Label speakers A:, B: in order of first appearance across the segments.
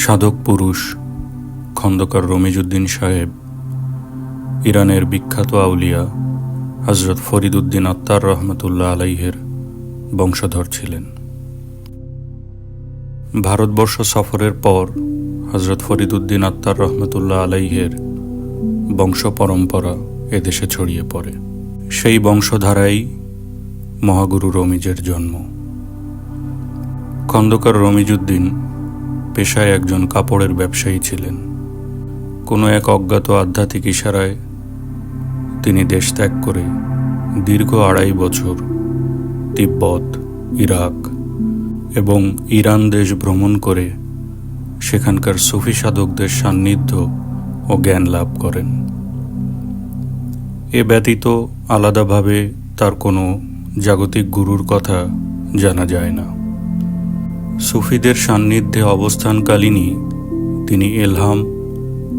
A: সাধক পুরুষ, খন্দকার রমিজুদ্দিন সাহেব, ইরানের বিখ্যাত আউলিয়া হজরত ফরিদুদ্দিন আত্মার রহমতুল্লাহ আলাইহের বংশধর ছিলেন। ভারতবর্ষ সফরের পর হজরত ফরিদুদ্দিন আত্মার রহমতুল্লাহ আলাইহের বংশ পরম্পরা এদেশে ছড়িয়ে পড়ে। সেই বংশধারাই মহাগুরু রমিজের জন্ম। খন্দকার রমিজউদ্দিন পেশায় একজন কাপড়ের ব্যবসায়ী ছিলেন। কোনো এক অজ্ঞাত আধ্যাত্মিক ইশারায় তিনি দেশ ত্যাগ করে দীর্ঘ আড়াই বছর তিব্বত, ইরাক এবং ইরান দেশ ভ্রমণ করে সেখানকার সুফি সাধকদের সান্নিধ্য ও জ্ঞান লাভ করেন। এ ব্যতীত আলাদাভাবে তার কোনো জাগতিক গুরুর কথা জানা যায় না। সুফিদের সান্নিধ্যে অবস্থানকালীনই তিনি এলহাম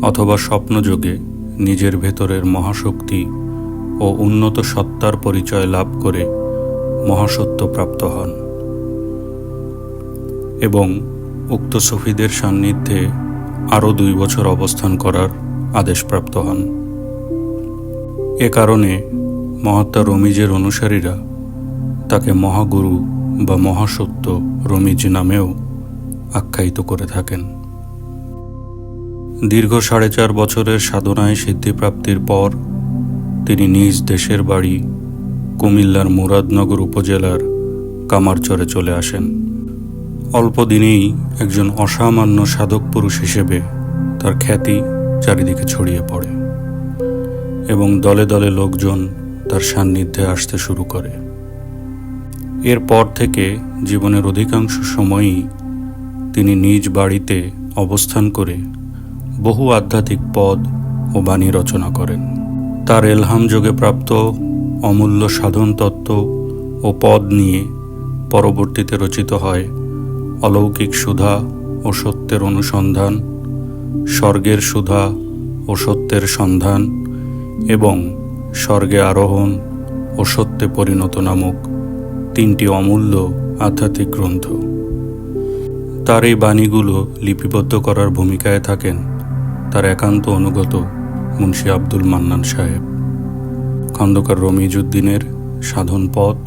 A: অথবা স্বপ্নযোগে নিজের ভেতরের মহাশক্তি ও উন্নত সত্তার পরিচয় লাভ করে মহাসত্য প্রাপ্ত হন এবং উক্ত সুফিদের সান্নিধ্যে আরও দুই বছর অবস্থান করার আদেশপ্রাপ্ত হন। এ কারণে মহাত্মা রমিজের অনুসারীরা তাকে মহাগুরু বা মহাসত্য রমিজ নামেও আখ্যায়িত করে থাকেন। দীর্ঘ সাড়ে চার বছরের সাধনায় সিদ্ধিপ্রাপ্তির পর তিনি নিজ দেশের বাড়ি কুমিল্লার মুরাদনগর উপজেলার কামারচরে চলে আসেন। অল্প দিনেই একজন অসামান্য সাধক পুরুষ হিসেবে তার খ্যাতি চারিদিকে ছড়িয়ে পড়ে এবং দলে দলে লোকজন তার সান্নিধ্যে আসতে শুরু করে। এরপর থেকে জীবনের অধিকাংশ সময়ই তিনি নিজ বাড়িতে অবস্থান করে বহু আধ্যাত্মিক পদ ও বাণী রচনা করেন। তার এলহাম যোগে প্রাপ্ত অমূল্য সাধন তত্ত্ব ও পদ নিয়ে পরবর্তীতে রচিত হয় অলৌকিক সুধা ও সত্যের অনুসন্ধান, স্বর্গের সুধা ও সত্যের সন্ধান এবং স্বর্গে আরোহণ ও সত্যে পরিণত নামক তিনটি অমূল্য আধ্যাত্মিক গ্রন্থ। তার এই বাণীগুলো লিপিবদ্ধ করার ভূমিকায় থাকেন তার একান্ত অনুগত মুন্সি আব্দুল মান্নান সাহেব। খন্দকার রমিজউদ্দিনের সাধন পথ,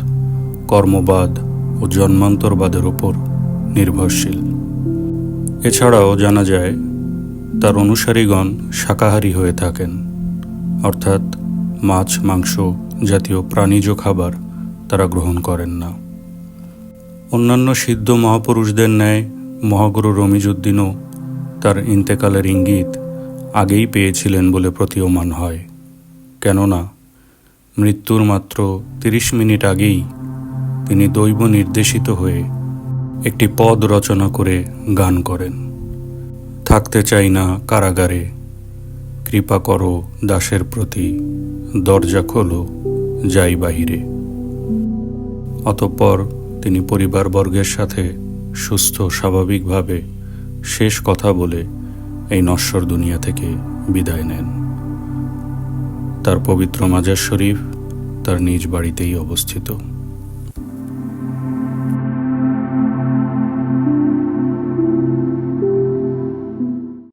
A: কর্মবাদ ও জন্মান্তরবাদের ওপর নির্ভরশীল। এছাড়াও জানা যায়, তার অনুসারীগণ শাকাহারী হয়ে থাকেন, অর্থাৎ মাছ, মাংস জাতীয় প্রাণীজ খাবার তারা গ্রহণ করেন না। অন্যান্য সিদ্ধ মহাপুরুষদের ন্যায় মহাগুরু রমিজুদ্দিনও তার ইন্তেকালের ইঙ্গিত আগেই পেয়েছিলেন বলে প্রতীয়মান হয়। কেননা, মৃত্যুর মাত্র তিরিশ মিনিট আগেই তিনি দৈব নির্দেশিত হয়ে একটি পদ রচনা করে গান করেন। থাকতে চাই না কারাগারে, কৃপা করো দাসের প্রতি, দরজা খোলো, যাই বাহিরে। অতঃপর তিনি পরিবারবর্গের সাথে সুস্থ, স্বাভাবিকভাবে শেষ কথা বলে এই নশ্বর দুনিয়া থেকে বিদায় নেন। তার পবিত্র মাজার শরীফ তার নিজ বাড়িতেই অবস্থিত।